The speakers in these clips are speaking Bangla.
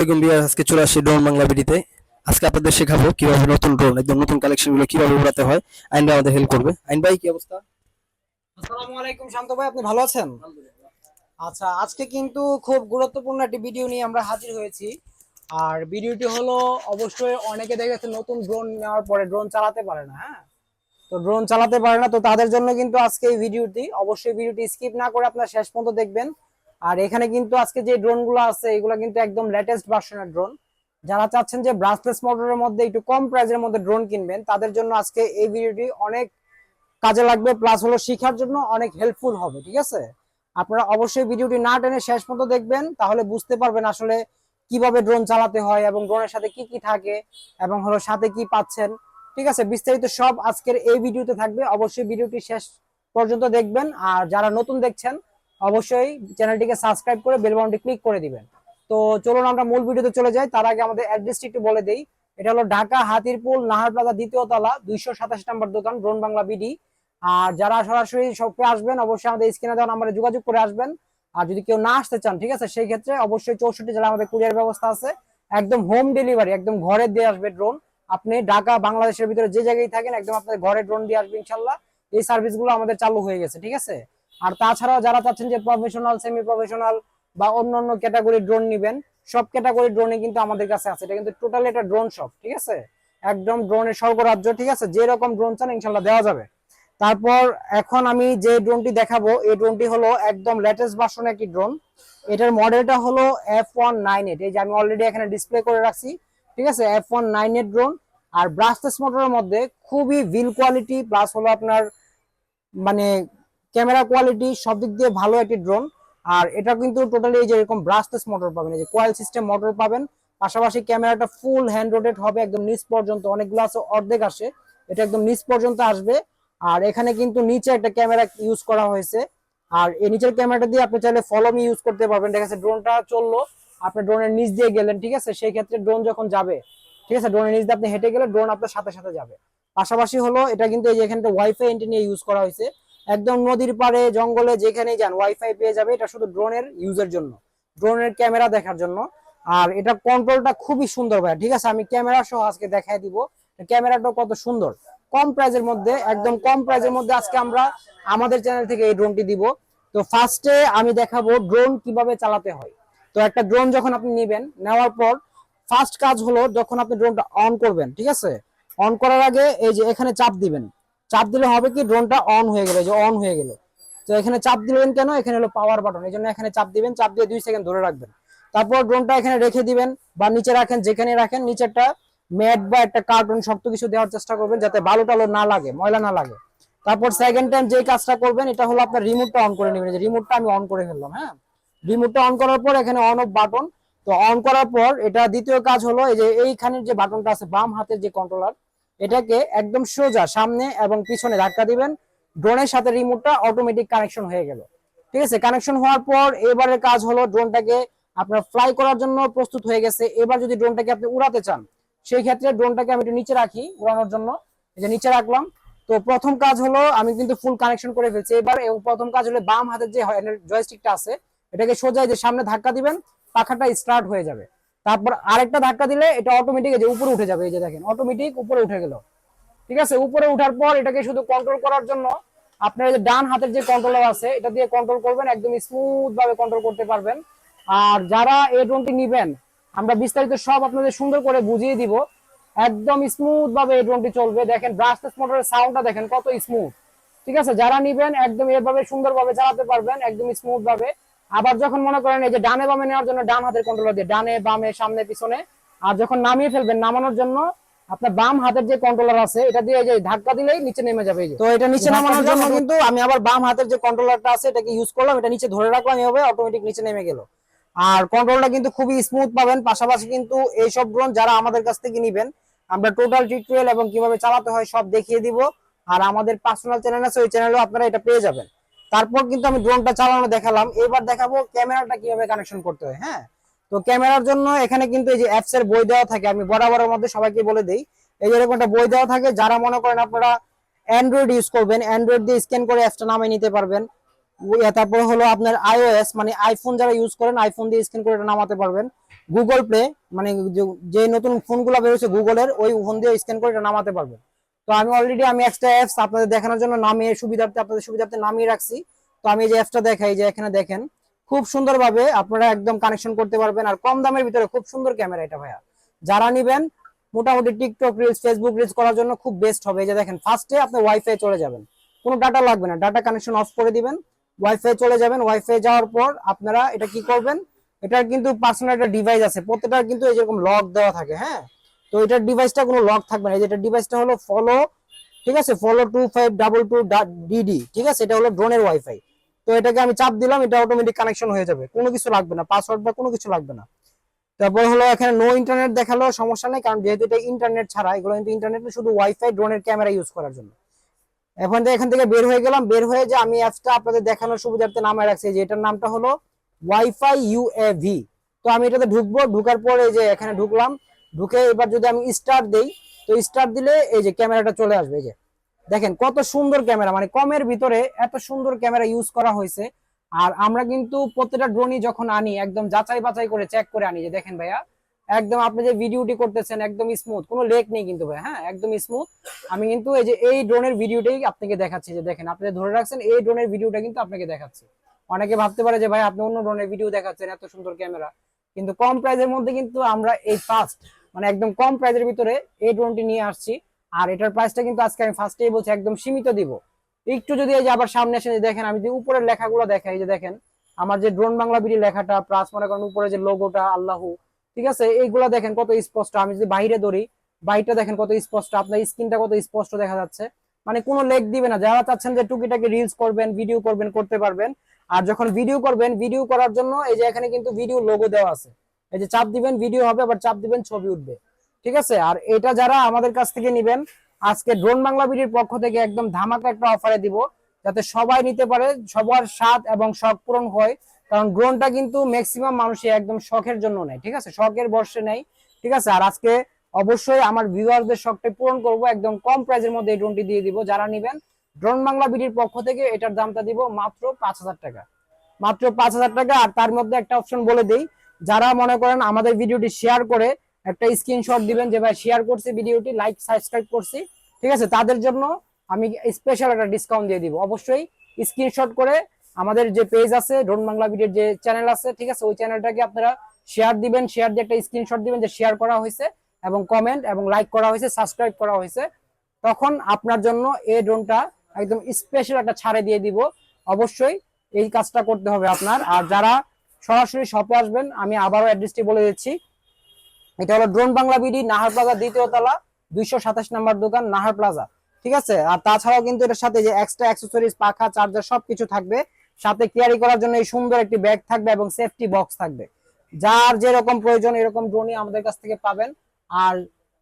বিয়ার আজকে চলে আসি ড্রোন বাংলা বিডিতে আজকে আপনাদের শেখাবো কীভাবে নতুন ড্রোন একদম নতুন কালেকশনগুলো কীভাবে উড়াতে হয়। আইন ভাই আমাদের হেল্প করবে। আইন ভাই কি অবস্থা? আসসালামু আলাইকুম শান্ত ভাই আপনি ভালো আছেন? আচ্ছা আজকে কিন্তু খুব গুরুত্বপূর্ণ একটি ভিডিও নিয়ে আমরা হাজির হয়েছি। আর ভিডিওটি হলো অবশ্যই অনেকে দেখেছে নতুন ড্রোন নেওয়ার পরে ড্রোন চালাতে পারে না হ্যাঁ? তো ড্রোন চালাতে পারে না তো তাদের জন্য কিন্তু আজকে এই ভিডিওটি অবশ্যই ভিডিওটি স্কিপ না করে আপনারা শেষ পর্যন্ত দেখবেন। আর এখানে কিন্তু আজকে যে ড্রোনগুলো আছে, এগুলো কিন্তু একদম লেটেস্ট ভার্সনের ড্রোন যারা চাচ্ছেন যে ব্রাসলেস মোটরের মধ্যে একটু কম প্রাইসের মধ্যে ড্রোন কিনবেন, তাদের জন্য আজকে এই ভিডিওটি অনেক কাজে লাগবে প্লাস হলো শেখার জন্য অনেক হেল্পফুল হবে, ঠিক আছে? আপনারা অবশ্যই ভিডিওটি না টেনে শেষ পর্যন্ত দেখবেন, তাহলে বুঝতে পারবেন আসলে কীভাবে ড্রোন চালাতে হয় এবং ড্রোনের সাথে কি কি থাকে এবং হলো সাথে কি পাচ্ছেন, ঠিক আছে? বিস্তারিত সব আজকের এই ভিডিওতে থাকবে, অবশ্যই ভিডিওটি শেষ পর্যন্ত দেখবেন। আর যারা নতুন দেখছেন অবশ্যই চ্যানেলটিকে সাবস্ক্রাইব করে বেল বাটনটি ক্লিক করে দিবেন। তো চলুন আমরা মূল ভিডিওতে চলে যাই। তার আগে আমাদের অ্যাড্রেসটি একটু বলে দেই। এটা হলো ঢাকা হাতিরপুল নাহার প্লাজা দ্বিতীয় তলা, দুইশো সাতাশ নম্বর দোকান, ড্রোন বাংলা বিডি। আর যারা সরাসরি সবকে আসবেন, অবশ্যই আমাদের স্ক্রিনে দেওয়া নাম্বারে যোগাযোগ করে আসবেন। আর যদি কেউ না আসতে চান, ঠিক আছে, সেই ক্ষেত্রে অবশ্যই চৌষট্টি জেলা আমাদের কুরিয়ার ব্যবস্থা আছে। একদম হোম ডেলিভারি, একদম ঘরে দিয়ে আসবে ড্রোন। আপনি ঢাকা, বাংলাদেশের ভিতরে যে জায়গায় থাকেন, একদম আপনাদের ঘরে ড্রোন দিয়ে আসবে ইনশাল্লাহ। এই সার্ভিসগুলো আমাদের চালু হয়ে গেছে, ঠিক আছে? আর তাছাড়াও যারা চাচ্ছেন যে প্রফেশনাল সেমি প্রফেশনাল বা অন্য অন্য ক্যাটাগরি ড্রোন নিবেন, সব ক্যাটাগরি ড্রোনে কিন্তু আমাদের কাছে আছে। এটা কিন্তু টোটালি একটা ড্রোন শপ ঠিক আছে? একদম ড্রোনের স্বর্গরাজ্য, ঠিক আছে? যে রকম ড্রোন চান ইনশাল্লাহ দেওয়া যাবে। তারপর এখন আমি যে ড্রোনটি দেখাবো, এই ড্রোনটি হলো একদম লেটেস্ট ভার্সন একটি ড্রোন এটার মডেলটা হলো এফ ওয়ান নাইন এইট এই যে আমি অলরেডি এখানে ডিসপ্লে করে রাখছি, ঠিক আছে? F one nine eight drone আর ব্রাসলেস মোটরের মধ্যে খুবই ভিল কোয়ালিটি প্লাস হলো আপনার মানে ক্যামেরা কোয়ালিটি সব দিক দিয়ে ভালো একটি ড্রোন আর এটা কিন্তু টোটালি এই যে এরকম ব্রাসলেস মোটর পাবেন, এই যে কোয়েল সিস্টেম মোটর পাবেন। পাশাপাশি ক্যামেরাটা ফুল হ্যান্ড রোটেট হবে, একদম নিচ পর্যন্ত। অনেকগুলো আছে, অর্ধেক আসে, এটা একদম নিচ পর্যন্ত আসবে। আর এখানে কিন্তু নিচে একটা ক্যামেরা ইউজ করা হয়েছে। আর এই নিচের ক্যামেরাটা দিয়ে আপনি চাইলে ফলোমি ইউজ করতে পারবেন। দেখা যাচ্ছে ড্রোনটা চলল, আপনি ড্রোনের নিচ দিয়ে গেলেন, ঠিক আছে? সেই ক্ষেত্রে ড্রোন যখন যাবে, ঠিক আছে? ড্রোনের নিচ দিয়ে আপনি হেঁটে গেলে ড্রোন আপনার সাথে সাথে যাবে। পাশাপাশি হলো, এটা কিন্তু এই যে এখানটা ওয়াইফাই এন্টেনিয়া ইউজ করা হয়েছে। একদম নদীর পাড়ে, জঙ্গলে যেখানেই যান ওয়াইফাই পেয়ে যাবে। এটা শুধু ড্রোনের ইউজের জন্য। ড্রোনের ক্যামেরা দেখার জন্য। আর এটা কন্ট্রোলটা খুবই সুন্দর ভাই ঠিক আছে, আমি ক্যামেরা সহ আজকে দেখাই দিব। ক্যামেরাটা কত সুন্দর। কম প্রাইজের মধ্যে, একদম কম প্রাইজের মধ্যে আজকে আমরা আমাদের চ্যানেল থেকে এই ড্রোনটি দিব। তো ফার্স্টে আমি দেখাবো ড্রোন কীভাবে চালাতে হয়। তো একটা ড্রোন যখন আপনি নেবেন, নেওয়ার পর ফার্স্ট কাজ হলো যখন আপনি ড্রোনটা অন করবেন, ঠিক আছে? অন করার আগে এই যে এখানে চাপ দিবেন। চাপ দিলে হবে কি ড্রোনটা অন হয়ে গেল যে অন হয়ে গেল। তো এখানে চাপ দিবেন কেন? এখানে হলো পাওয়ার বাটন এই জন্য এখানে চাপ দিবেন, চাপ দিয়ে দুই সেকেন্ড ধরে রাখবেন। তারপর ড্রোনটা এখানে রেখে দিবেন বা নিচে রাখেন, যেখানে রাখেন, নিচেরটা ম্যাট বা একটা কার্টুন শক্ত কিছু দেওয়ার চেষ্টা করবেন যাতে বালু টালো না লাগে, ময়লা না লাগে। তারপর সেকেন্ড টাইম যে কাজটা করবেন, এটা হলো আপনার রিমোটটা অন করে নেবেন যে রিমোটটা আমি অন করে ফেললাম হ্যাঁ? রিমোটটা অন করার পর এখানে অন অফ বাটন তো অন করার পর এটা দ্বিতীয় কাজ হলো, এই যে এইখানের যে বাটনটা আছে, বাম হাতের যে কন্ট্রোলার এটাকে একদম সোজা সামনে এবং পিছনে ধাক্কা দিবেন। ড্রোনের সাথে রিমোটটা অটোমেটিক কানেকশন হয়ে গেল। ঠিক আছে? কানেকশন হওয়ার পর এবারের কাজ হলো ড্রোনটাকে আপনার ফ্লাই করার জন্য প্রস্তুত হয়ে গেছে। এবার যদি ড্রোনটাকে আপনি উড়াতে চান, সেই ক্ষেত্রে ড্রোনটাকে আমি একটু নিচে রাখি উড়ানোর জন্য। এই যে নিচে রাখলাম। তো প্রথম কাজ হলো আমি কিন্তু ফুল কানেকশন করে ফেলছি। এবার এবং প্রথম কাজ হলো বাম হাতের যে জয়স্টিকটা আছে, এটাকে সোজা যে সামনে ধাক্কা দিবেন, পাখাটা স্টার্ট হয়ে যাবে। তারপর আরেকটা ধাক্কা দিলে এটা অটোমেটিক যে উপরে উঠে যাবে, এই যে দেখেন অটোমেটিক উপরে উঠে গেল। ঠিক আছে? উপরে উঠার পর এটাকে শুধু কন্ট্রোল করার জন্য আপনার যে ডান হাতের যে কন্ট্রোলার আছে, এটা দিয়ে কন্ট্রোল করবেন, একদম স্মুথ ভাবে কন্ট্রোল করতে পারবেন। আর যারা এই ড্রোনটি নিবেন, আমরা বিস্তারিত সব আপনাদের সুন্দর করে বুঝিয়ে দিব। একদম স্মুথ ভাবে এই ড্রোনটি চলবে। দেখেন ব্রাসলেস মোটরের সাউন্ডটা দেখেন কত স্মুথ ঠিক আছে? যারা নিবেন, একদম এভাবে সুন্দরভাবে চালাতে পারবেন, একদম স্মুথ ভাবে। আবার যখন মনে করেন এই যে ডানে বামে নেওয়ার জন্য ডান হাতের কন্ট্রোলার দিয়ে ডানে বামে সামনে পিছনে আর যখন নামিয়ে ফেলবেন নামানোর জন্য আপনার বাম হাতের যে কন্ট্রোলার আছে এটা দিয়ে এই যে ধাক্কা দিলেই নিচে নেমে যাবে তো এটা নিচে নামানোর জন্য কিন্তু আমি আবার বাম হাতের যে কন্ট্রোলারটা আছে এটাকে ইউজ করলাম এটা নিচে ধরে রাখলাম এভাবে অটোমেটিক নিচে নেমে গেল। আর কন্ট্রোলটা কিন্তু খুবই স্মুথ পাবেন পাশাপাশি কিন্তু এইসব ড্রোন যারা আমাদের কাছ থেকে নিবেন আমরা টোটাল টিউটোরিয়াল এবং কীভাবে চালাতে হয় সব দেখিয়ে দিব। আর আমাদের পার্সোনাল চ্যানেল আছে ওই চ্যানেলেও আপনারা এটা পেয়ে যাবেন। তারপর কিন্তু আমি ড্রোনটা চালানো দেখালাম। এবার দেখাবো ক্যামেরাটা কীভাবে কানেকশন করতে হয় হ্যাঁ? তো ক্যামেরার জন্য এখানে কিন্তু এই যে অ্যাপস এর বই দেওয়া থাকে, আমি বরাবরের মধ্যে সবাইকে বলে দেই। এই যে এরকম একটা বই দেওয়া থাকে, যারা মনে করেন আপনারা অ্যান্ড্রয়েড ইউজ করবেন অ্যান্ড্রয়েড দিয়ে স্ক্যান করে অ্যাপসটা নামিয়ে নিতে পারবেন। তারপর হলো আপনার আইওএস মানে আইফোন যারা ইউজ করেন আইফোন দিয়ে স্ক্যান করে এটা নামাতে পারবেন। গুগল প্লে মানে যে- যে নতুন ফোনগুলো বেরোচ্ছে গুগলের ওই ফোন দিয়ে স্ক্যান করে এটা নামাতে পারবেন। তো আমি অলরেডি আমি এক্সট্রা অ্যাপস আপনাদের দেখানোর জন্য নামিয়ে সুবিধার্থে আপনাদের সুবিধার্থে নামিয়ে রাখছি। তো আমি এই যে অ্যাপসটা দেখাই যে এখানে দেখেন, খুব সুন্দরভাবে আপনারা একদম কানেকশন করতে পারবেন। আর কম দামের ভিতরে খুব সুন্দর ক্যামেরা এটা ভাইয়া। যারা নিবেন, মোটামুটি টিকটক রিলস ফেসবুক রিলস করার জন্য খুব বেস্ট হবে। এই যে দেখেন ফার্স্টে আপনি ওয়াইফাই চলে যাবেন। কোনো ডাটা লাগবে না। ডাটা কানেকশন অফ করে দিবেন। ওয়াইফাই চলে যাবেন। ওয়াইফাই যাওয়ার পর আপনারা এটা কি করবেন? এটার কিন্তু পার্সোনাল একটা ডিভাইস আছে। প্রত্যেকটা কিন্তু এই যেরকম লক দেওয়া থাকে হ্যাঁ? তো এটার ডিভাইসটা কোনো লক থাকবে না। এটার ডিভাইসটা হলো ফলো ঠিক আছে? Follow two five double two DD ঠিক আছে? এটা হলো ড্রোনের ওয়াইফাই তো এটাকে আমি চাপ দিলাম, এটা অটোমেটিক কানেকশন হয়ে যাবে। কোনো কিছু লাগবে না। পাসওয়ার্ড বা কোনো কিছু লাগবে না। তারপর হলো এখানে নো ইন্টারনেট দেখাল, সমস্যা নেই, কারণ যেহেতু এটা ইন্টারনেট ছাড়া, এগুলো কিন্তু ইন্টারনেট শুধু ওয়াইফাই ড্রোনের ক্যামেরা ইউজ করার জন্য। এখন থেকে এখান থেকে বের হয়ে গেলাম। বের হয়ে যে আমি অ্যাপসটা আপনাদের দেখানোর সুবিধার্থে নামে রাখছি, যে এটার নামটা হলো ওয়াইফাই ইউএভি তো আমি এটাতে ঢুকবো। ঢুকার পরে যে এখানে ঢুকলাম ঢুকে এবার যদি আমি স্টার্ট দেই, তো স্টার্ট দিলে এই যে ক্যামেরাটা চলে আসবে, এই যে। দেখেন কত সুন্দর ক্যামেরা মানে কমের ভিতরে এত সুন্দর ক্যামেরা ইউজ করা হয়েছে। আর আমরা কিন্তু প্রত্যেকটা ড্রোনই যখন আনি, একদম যাচাই বাছাই করে চেক করে আনি, যে দেখেন ভাইয়া, একদম আপনি যে ভিডিওটি করতেছেন, একদম স্মুথ কোনো লেক নেই কিন্তু ভাই হ্যাঁ একদম স্মুথ আমি কিন্তু এই যে এই ড্রোনের ভিডিওটাই আপনাকে দেখাচ্ছি, যে দেখেন আপনি ধরে রাখছেন, এই ড্রোনের ভিডিওটা কিন্তু আপনাকে দেখাচ্ছি। অনেকে ভাবতে পারে যে ভাই, আপনি অন্য ড্রোনের ভিডিও দেখাচ্ছেন, এত সুন্দর ক্যামেরা। কিন্তু কম প্রাইজের মধ্যে কিন্তু আমরা এই ফার্স্ট মানে একদম কম প্রাইজের ভিতরে এই ড্রোনটি নিয়ে আসছি। আর এটার প্রাইসটা কিন্তু আজকে আমি ফার্স্টেই বলছি, একদম সীমিত দিব। একটু যদি এই যে আবার সামনে এসে দেখেন, আমি যে উপরের লেখাগুলো দেখাই যে দেখেন, আমার যে ড্রোন বাংলা বিডি লেখাটা প্লাস মনে করেন উপরে যে লোগোটা আল্লাহু, ঠিক আছে? এইগুলা দেখেন কত স্পষ্ট। আমি যদি বাইরে ধরি, বাইরটা দেখেন কত স্পষ্ট। আপনার স্ক্রিনটা কত স্পষ্ট দেখা যাচ্ছে। মানে কোনো লেগ দিবে না। যারা চাচ্ছেন যে টুকিটাকি রিলস করবেন ভিডিও করবেন, করতে পারবেন। আর যখন ভিডিও করবেন ভিডিও করার জন্য এই যে এখানে কিন্তু ভিডিও লোগো দেওয়া আছে। এই যে চাপ দিবেন ভিডিও হবে, আবার চাপ দিবেন, ছবি উঠবে। ঠিক আছে? আর এটা যারা আমাদের কাছ থেকে নিবেন, আজকে ড্রোন বাংলা বিডির পক্ষ থেকে একদম ধামাকা একটা অফারে দিব, যাতে সবাই নিতে পারে, সবার স্বাদ এবং শখ পূরণ হয়। কারণ ড্রোনটা কিন্তু ম্যাক্সিমাম মানুষই একদম শখের জন্য নেয়, ঠিক আছে? শখের বর্ষে নেই ঠিক আছে? আর আজকে অবশ্যই আমার ভিউয়ারদের শখটা পূরণ করব, একদম কম প্রাইজের মধ্যে এই ড্রোনটি দিয়ে দিব। যারা নিবেন, ড্রোন বাংলা বিডির পক্ষ থেকে এটার দামটা দিব মাত্র পাঁচ হাজার টাকা। মাত্র পাঁচ হাজার টাকা, আর তার মধ্যে একটা অপশন বলে দেই যারা মনে করেন আমাদের ভিডিওটি শেয়ার করে একটা স্ক্রিনশট দিবেন যে, ভাই শেয়ার করছি ভিডিওটি লাইক সাবস্ক্রাইব করছি। ঠিক আছে? তাদের জন্য আমি স্পেশাল একটা ডিসকাউন্ট দিয়ে দিব। অবশ্যই স্ক্রিনশট করে আমাদের যে পেজ আছে ড্রোন বাংলা ভিডিওর যে চ্যানেল আছে, ঠিক আছে? ওই চ্যানেলটাকে আপনারা শেয়ার দিবেন শেয়ার দিয়ে একটা স্ক্রিনশট দিবেন যে শেয়ার করা হয়েছে এবং কমেন্ট এবং লাইক করা হয়েছে সাবস্ক্রাইব করা হয়েছে। তখন আপনার জন্য এই ড্রোনটা একদম স্পেশাল একটা ছাড়ে দিয়ে দিব। অবশ্যই এই কাজটা করতে হবে আপনার। আর যারা সরাসরি শপে আসবেন। আমি আবারও অ্যাড্রেসটি বলে দিচ্ছি। এটা হলো drone Bangla BD Nahar plaza দ্বিতীয় তলা, দুইশো সাতাশ নাম্বার দোকান নাহার প্লাজা ঠিক আছে? আর তাছাড়াও কিন্তু এটার সাথে যে এক্সট্রা অ্যাক্সেসরিজ পাখা চার্জার সবকিছু থাকবে। সাথে ক্যারি করার জন্য এই সুন্দর একটি ব্যাগ থাকবে এবং সেফটি বক্স থাকবে। যার যেরকম প্রয়োজন, এরকম ড্রোনই আমাদের কাছ থেকে পাবেন। আর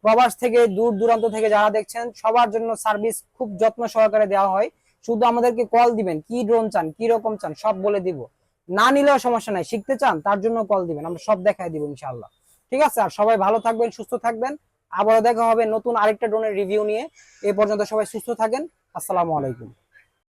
প্রবাস থেকে দূর দূরান্ত থেকে যারা দেখছেন, সবার জন্য সার্ভিস খুব যত্ন সহকারে দেওয়া হয়। শুধু আমাদেরকে কল দিবেন, কি ড্রোন চান, কি রকম চান, সব বলে দিব। না নিলেও সমস্যা নাই। শিখতে চান, তার জন্য কল দিবেন। আমরা সব দেখাই দিব ইনশাল্লাহ ঠিক আছে? আর সবাই ভালো থাকবেন, সুস্থ থাকবেন। আবারও দেখা হবে নতুন আরেকটা ড্রোনের রিভিউ নিয়ে। এ পর্যন্ত সবাই সুস্থ থাকেন। আসসালামু আলাইকুম।